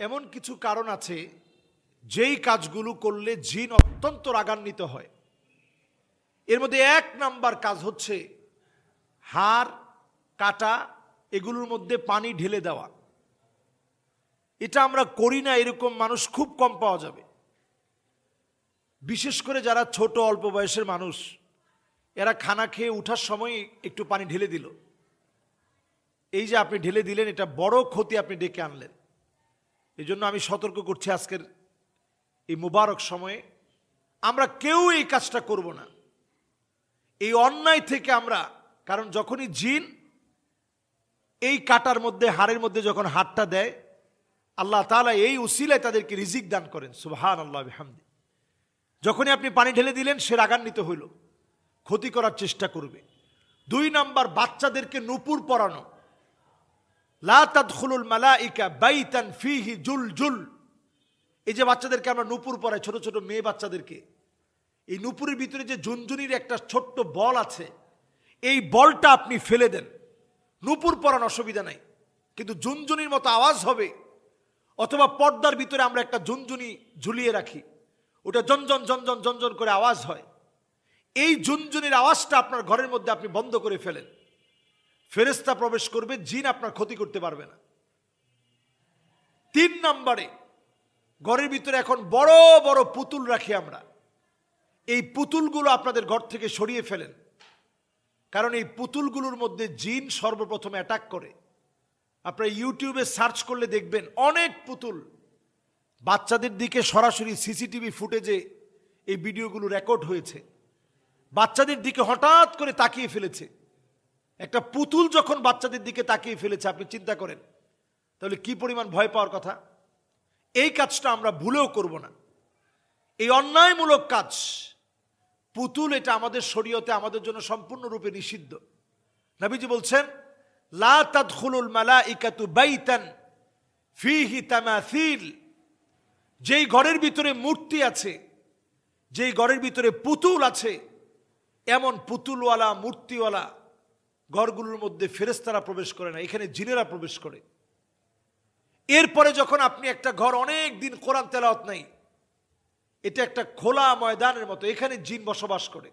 এমন কিছু কারণ আছে যেই কাজগুলো করলে জিন অত্যন্ত রাগান্বিত হয়। এর মধ্যে এক নাম্বার কাজ হচ্ছে হাড়, কাটা এগুলোর মধ্যে পানি ঢেলে দেওয়া। এটা আমরা করি না, এরকম মানুষ খুব কম পাওয়া যাবে। বিশেষ করে যারা ছোট, অল্প বয়সের মানুষ, এরা খানা খেয়ে উঠার সময় একটু পানি ঢেলে দিল। এই যে আপনি ঢেলে দিলেন, এটা বড় ক্ষতি আপনি ডেকে আনলেন। এই জন্য আমি সতর্ক করছি আজকের এই মুবারক সময়ে। আমরা কেউ এই কাজটা করব না। এই অন্যায় থেকে আমরা, কারণ যখনই জিন এই কাটার মধ্যে, হাড়ের মধ্যে যখন হাতটা দেয়, আল্লাহ তাআলা এই উসিলায় তাদেরকে রিজিক দান করেন। সুবহান আল্লাহ হামদি যখনই আপনি পানি ঢেলে দিলেন, সে রাগান্বিত হইল। ক্ষতি করার চেষ্টা করবে। দুই নাম্বার, বাচ্চাদেরকে নুপুর পরানো। লা তাদখুলুল মালাইকা বাইতান ফিহি জুল জুল এই যে বাচ্চাদেরকে আমরা নুপুর পরাই ছোট ছোট মেয়ে বাচ্চাদেরকে, এই নুপুরের ভিতরে যে ঝুনঝুনির একটা ছোট্ট বল আছে, এই বলটা আপনি ফেলে দেন। নুপুর পরান অসুবিধা নাই, কিন্তু ঝুনঝুনির মতো আওয়াজ হবে, অথবা পর্দার ভিতরে আমরা একটা ঝুনঝুনি ঝুলিয়ে রাখি, ওটা জনজন জনজন জনজন করে আওয়াজ হয়। এই ঝুনঝুনির আওয়াজটা আপনার ঘরের মধ্যে আপনি বন্ধ করে ফেলেন। ফেরেস্তা প্রবেশ করবে, জিন আপনার ক্ষতি করতে পারবে না। তিন নম্বরে, ঘরের ভিতরে এখন বড় বড় পুতুল রাখি আমরা। এই পুতুলগুলো আপনাদের ঘর থেকে সরিয়ে ফেলেন। কারণ এই পুতুলগুলোর মধ্যে জিন সর্বপ্রথম অ্যাটাক করে। আপনারা ইউটিউবে সার্চ করলে দেখবেন, অনেক পুতুল। বাচ্চাদের দিকে সরাসরি সিসিটিভি ফুটেজে এই ভিডিওগুলো রেকর্ড হয়েছে। বাচ্চাদের দিকে হঠাৎ করে তাকিয়ে ফেলেছে। একটা পুতুল যখন বাচ্চাদের দিকে তাকিয়ে ফেলেছে, আপনি চিন্তা করেন, তাহলে কি পরিমাণ ভয় পাওয়ার কথা? এই কাজটা আমরা ভুলেও করব না। এই অন্যায়মূলক কাজ, পুতুল এটা আমাদের শরীয়তে আমাদের জন্য সম্পূর্ণরূপে নিষিদ্ধ। নবীজি বলছেন, লা তাদখুলুল মালাইকাতু বাইতান ফিহি তামাসিল। যেই ঘরের ভিতরে মূর্তি আছে, যেই ঘরের ভিতরে পুতুল আছে, এমন পুতুলওয়ালা, মূর্তিওয়ালা ঘরগুলোর মধ্যে ফেরেস্তারা প্রবেশ করে না, এখানে জিনেরা প্রবেশ করে। এরপরে যখন আপনি একটা ঘর অনেক দিন কোরআন তেলাওয়াত নাই, এটা একটা খোলা ময়দানের মতো, এখানে জিন বসবাস করে।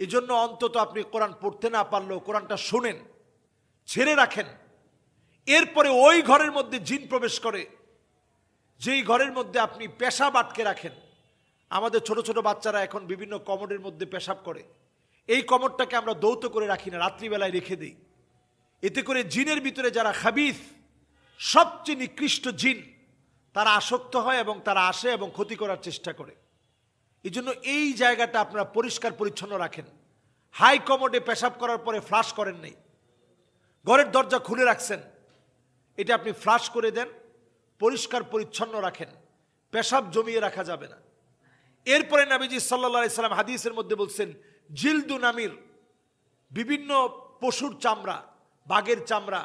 এই জন্য অন্তত আপনি কোরআন পড়তে না পারলেও কোরআনটা শোনেন, ছেড়ে রাখেন। এরপরে ওই ঘরের মধ্যে জিন প্রবেশ করে, যেই ঘরের মধ্যে আপনি পেশাব আটকে রাখেন। আমাদের ছোট ছোট বাচ্চারা এখন বিভিন্ন কমোডের মধ্যে পেশাব করে। এই কমরটাকে আমরা দৌত করে রাখি না, রাত্রিবেলায় রেখে দিই। এতে করে জিনের ভিতরে যারা খাবিস, সবচেয়ে নিকৃষ্ট জিন, তারা আসক্ত হয় এবং তারা আসে এবং ক্ষতি করার চেষ্টা করে। এই জন্য এই জায়গাটা আপনারা পরিষ্কার পরিচ্ছন্ন রাখেন। হাই কমোডে পেশাব করার পরে ফ্লাশ করেন নেই। ঘরের দরজা খুলে রাখছেন। এটা আপনি ফ্লাশ করে দেন, পরিষ্কার পরিচ্ছন্ন রাখেন। পেশাব জমিয়ে রাখা যাবে না। এরপরে নাবিজি সাল্লা সাল্লাম হাদিসের মধ্যে বলছেন, জিলদু নামির, বিভিন্ন পশুর চামড়া, বাঘের চামড়া,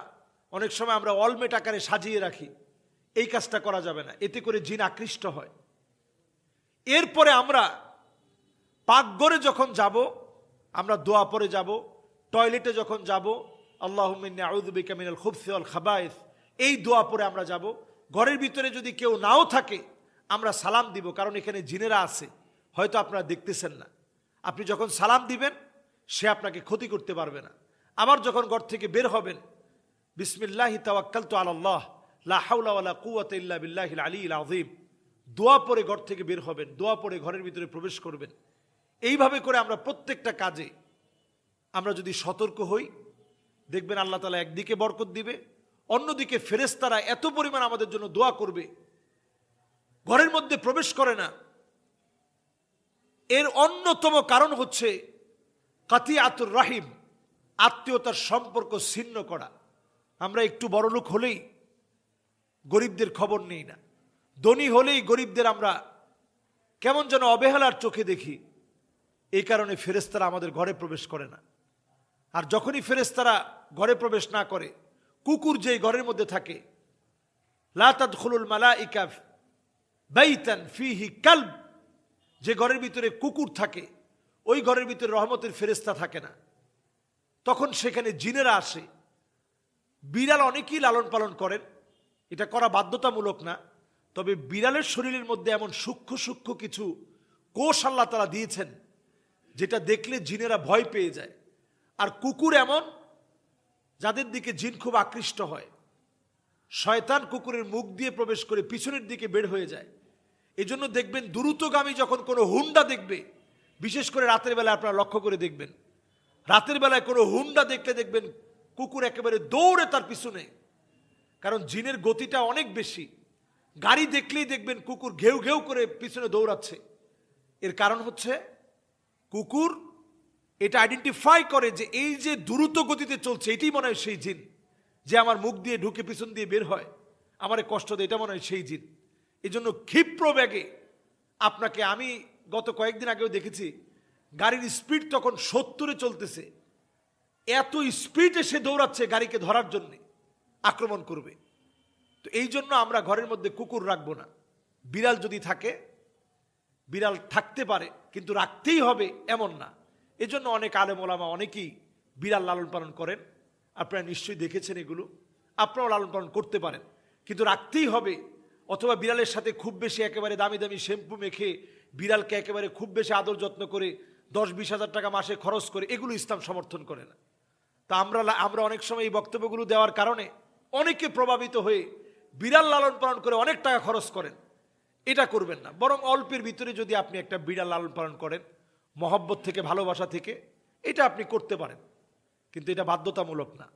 অনেক সময় আমরা অলমেট আকারে সাজিয়ে রাখি। এই কাজটা করা যাবে না, এতে করে জিন আকৃষ্ট হয়। এরপরে আমরা পাকঘরে যখন যাব, আমরা দোয়া পরে যাব, টয়লেটে যখন যাব আল্লাহ মিনাল খুবসিওয়াল খাবায়েস এই দোয়া পরে আমরা যাব। ঘরের ভিতরে যদি কেউ নাও থাকে আমরা সালাম দিব, কারণ এখানে জিনেরা আছে, হয়তো আপনারা দেখতেছেন না। আপনি যখন সালাম দিবেন, সে আপনাকে ক্ষতি করতে পারবে না। আবার যখন ঘর থেকে বের হবেন, বিসমিল্লাহি তাওয়াক্কাল তো আল্লাহ লা হাওলা ওয়ালা কুওয়াতা ইল্লা বিল্লাহিল আলিয়্যিল আযীম, দোয়া পরে ঘর থেকে বের হবেন, দোয়া পরে ঘরের ভিতরে প্রবেশ করবেন। এইভাবে করে আমরা প্রত্যেকটা কাজে আমরা যদি সতর্ক হই, দেখবেন আল্লাহ তালা একদিকে বরকত দিবে, অন্যদিকে ফেরেস্তারা এত পরিমাণ আমাদের জন্য দোয়া করবে ঘরের মধ্যে প্রবেশ করে না। এর অন্যতম কারণ হচ্ছে কাতি আতুর রাহিম, আত্মীয়তার সম্পর্ক ছিন্ন করা। আমরা একটু বড়লোক হলেই গরিবদের খবর নেই না। ধনী হলেই গরিবদের আমরা কেমন যেন অবহেলার চোখে দেখি। এই কারণে ফেরেস্তারা আমাদের ঘরে প্রবেশ করে না। আর যখনই ফেরেস্তারা ঘরে প্রবেশ না করে, কুকুর যেই ঘরের মধ্যে থাকে লাতাদ খুলুল মালা ইকাফ বাইতান ফিহি কালব। যে ঘরের ভিতরে কুকুর থাকে, ওই ঘরের ভিতরে রহমতের ফেরেস্তা থাকে না। তখন সেখানে জিনেরা আসে। বিড়াল অনেকেই লালন পালন করেন। এটা করা বাধ্যতামূলক না, তবে বিড়ালের শরীরের মধ্যে এমন সূক্ষ্ম সূক্ষ্ম কিছু কোষ আল্লাহ তারা দিয়েছেন, যেটা দেখলে জিনেরা ভয় পেয়ে যায়। আর কুকুর এমন, যাদের দিকে জিন খুব আকৃষ্ট হয়। শয়তান কুকুরের মুখ দিয়ে প্রবেশ করে পিছনের দিকে বের হয়ে যায়। এই জন্য দেখবেন দ্রুতগামী যখন কোনো হুন্ডা দেখবে, বিশেষ করে রাতের বেলায় আপনারা লক্ষ্য করে দেখবেন, রাতের বেলায় কোনো হুন্ডা দেখলে দেখবেন কুকুর একেবারে দৌড়ে তার পিছনে। কারণ জিনের গতিটা অনেক বেশি। গাড়ি দেখলেই দেখবেন কুকুর ঘেউ ঘেউ করে পিছনে দৌড়াচ্ছে। এর কারণ হচ্ছে কুকুর এটা আইডেন্টিফাই করে যে এই যে দ্রুত গতিতে চলছে, এটাই মনে হয় সেই জিন। যে আমার মুখ দিয়ে ঢুকে পিছন দিয়ে বের হয়, আমার কষ্ট দেয়, এটা মনে হয় সেই জিন। এই জন্য ক্ষিপ্র ব্যাগে আপনাকে আমি গত কয়েকদিন আগেও দেখেছি, গাড়ির স্পিড তখন সত্তরে চলতেছে। এত স্পিড এসে দৌড়াচ্ছে গাড়িকে ধরার জন্যে, আক্রমণ করবে। তো এই জন্য আমরা ঘরের মধ্যে কুকুর রাখব না। বিড়াল যদি থাকে, বিড়াল থাকতে পারে, কিন্তু রাখতেই হবে এমন না। এজন্য অনেক আলেম ওলামা অনেকেই বিড়াল লালন পালন করেন। আপনারা নিশ্চয়ই দেখেছেন এগুলো। আপনারাও লালন পালন করতে পারেন। কিন্তু রাখতেই হবে অথবা বিড়ালের সাথে খুব বেশি একেবারে দামি দামি শ্যাম্পু মেখে বিড়ালকে একেবারে খুব বেশি আদর যত্ন করে দশ বিশ হাজার টাকা মাসে খরচ করে এগুলো ইসলাম সমর্থন করে না। তা আমরা আমরা অনেক সময় এই বক্তব্যগুলো দেওয়ার কারণে অনেকে প্রভাবিত হয়ে বিড়াল লালন পালন করে অনেক টাকা খরচ করেন। এটা করবেন না। বরং অল্পের ভিতরে যদি আপনি একটা বিড়াল লালন পালন করেন, মহব্বত থেকে, ভালোবাসা থেকে, এটা আপনি করতে পারেন। কিন্তু এটা বাধ্যতামূলক না।